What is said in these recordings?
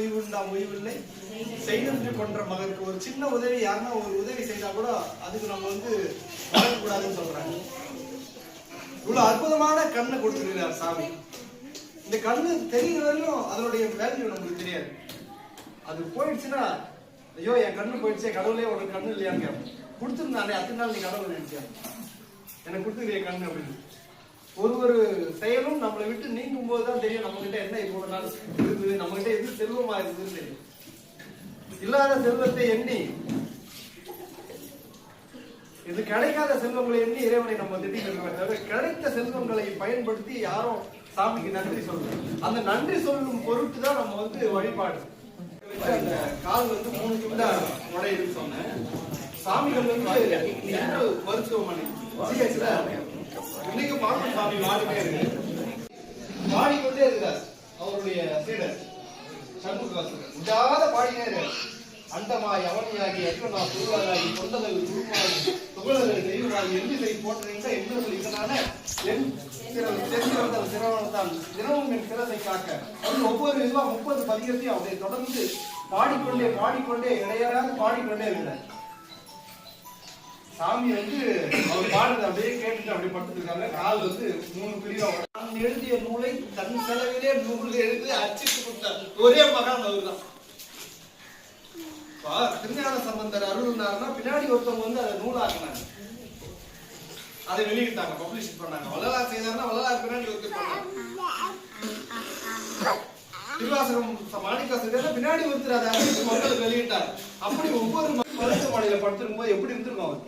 உய்வுண்டாம் உய்வில்லை செய்தன்று கொன்ற மகனுக்கு ஒரு சின்ன உதவி யாருன்னா ஒரு உதவி செய்தா கூட அதுக்கு நம்ம வந்து வரக்கூடாதுன்னு சொல்றாங்க. இவ்வளவு அற்புதமான கண்ணை கொடுத்துருக்கிறார் சாமி. இந்த கண்ணு தெரிகிற வரையும் அதனுடைய வேல்யூ நமக்கு தெரியாது. அது போயிடுச்சுன்னா ஐயோ என் கண்ணு போயிடுச்சே கடவுளே உனக்கு கண்ணு இல்லையான்னு கேட்போம். கொடுத்துருந்தானே அத்தனை நாள் நீ கடவுள் நினைச்சியா? எனக்கு கொடுத்துருக்கிய கண்ணு அப்படின்னு. ஒரு ஒரு செயலும் நம்மளை விட்டு நீங்கும் போது தான் தெரியும் நம்ம கிட்ட என்ன இவ்வளவு நாள் இருக்குது நம்ம கிட்ட எது செல்வமா இருக்குதுன்னு தெரியும். இல்லாத செல்வத்தை எண்ணி இது கிடைக்காத செல்வங்களை எண்ணி இறைவனை நம்ம திட்டிக்கிறோமே தவிர கிடைத்த செல்வங்களை பயன்படுத்தி யாரும் சாமிக்கு நன்றி சொல்லணும். அந்த நன்றி சொல்லும் பொருட்டு தான் நம்ம வந்து வழிபாடு. அந்த கால் வந்து மூணு துண்டா உடையுதுன்னு சொன்னேன். சாமிகள் வந்து மருத்துவமனை அப்படி மாறிட்டே இருக்கு. பாடிக்கொண்டே இருக்கிறார் அவருடைய சீடர் சண்முகவாசகர் விடாத பாடினே இருக்கார் அண்டமாய் அவனியாகி அக்ரமா புருவாராகி கொண்டதை குருமாகி துகளதல் தெய்வமாகி எண்ணிசை போன்றீங்க எண்ணுதல் இதனால என் தெரிந்தவர்கள் சிரவணத்தான் தினமும் என் சிரத்தை காக்க. அது ஒவ்வொரு இதுவா முப்பது பதிகத்தையும் அவரை தொடர்ந்து பாடிக்கொண்டே பாடிக்கொண்டே இடையறாது பாடிக்கொண்டே இருக்கிறார். சாமி வந்து அவர் பாடுறது அப்படியே கேட்டுட்டு அப்படியே படுத்துருக்காங்க கால் வந்து மூணு பிரிவா நான் எழுதிய நூலை தன் செலவிலே நூல் எழுதி அச்சிட்டு கொடுத்தார். ஒரே மகான் அவர் தான் திருஞான சம்பந்தர் அருள்னாருன்னா பின்னாடி ஒருத்தவங்க வந்து அதை நூலாக்குனாங்க. அதை வெளியிட்டாங்க பப்ளிஷ் பண்ணாங்க. வள்ளலார் செய்தாருன்னா வள்ளலார் பின்னாடி ஒருத்தர் பண்ணாங்க. திருவாசகம் மாணிக்கா பின்னாடி ஒருத்தர் அதை மக்களுக்கு வெளியிட்டார். அப்படி ஒவ்வொரு மருத்துவமனையில படுத்திருக்கும் போது எப்படி இருந்திருக்கும் அவர்?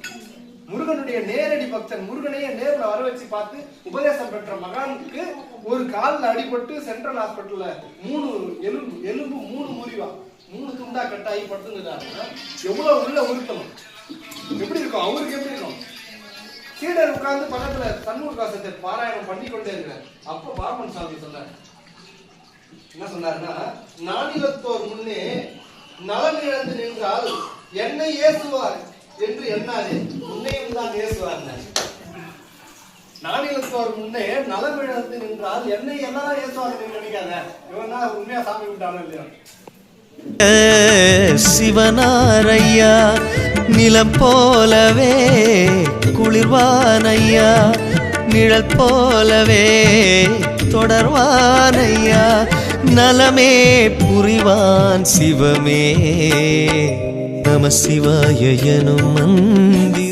முருகனுடைய நேரடி பக்தன் முருகனையே நேரில் வர வச்சு பார்த்து உபதேசம் பெற்ற மகானுக்கு ஒரு காலில் அடிபட்டு சென்ட்ரல் ஹாஸ்பிட்டல்ல மூணு எலும்பு எலும்பு மூணு முறிவா. மூணு துண்டா கட்டாயி படுத்துங்கிறாருன்னா எவ்வளவு உள்ள உருத்தணும் எப்படி இருக்கும்? அவருக்கு எப்படி இருக்கும்? சீடர் உட்கார்ந்து பக்கத்துல தன்னூர் காசத்தை பாராயணம் பண்ணி கொண்டே இருக்கிறார். அப்ப பாபன் சாமி சொன்னார். என்ன சொன்னாருன்னா நானிலத்தோர் முன்னே நலன் இழந்து நின்றால் என்னை ஏசுவார். என்று எண்ணாதே உன்னையும் தான் ஏசுவார் நானிலத்தோர் முன்னே நலம் இழந்து நின்றால் என்னை என்னதான் ஏசுவார் நினைக்காத. இவனா உண்மையா சாமி விட்டானோ இல்லையா? சிவனாரையா நிலம் போலவே குளிர்வானையா நிழல் போலவே தொடர்வானையா நலமே புரிவான் சிவமே. நம சிவாய எனும் மந்திரமே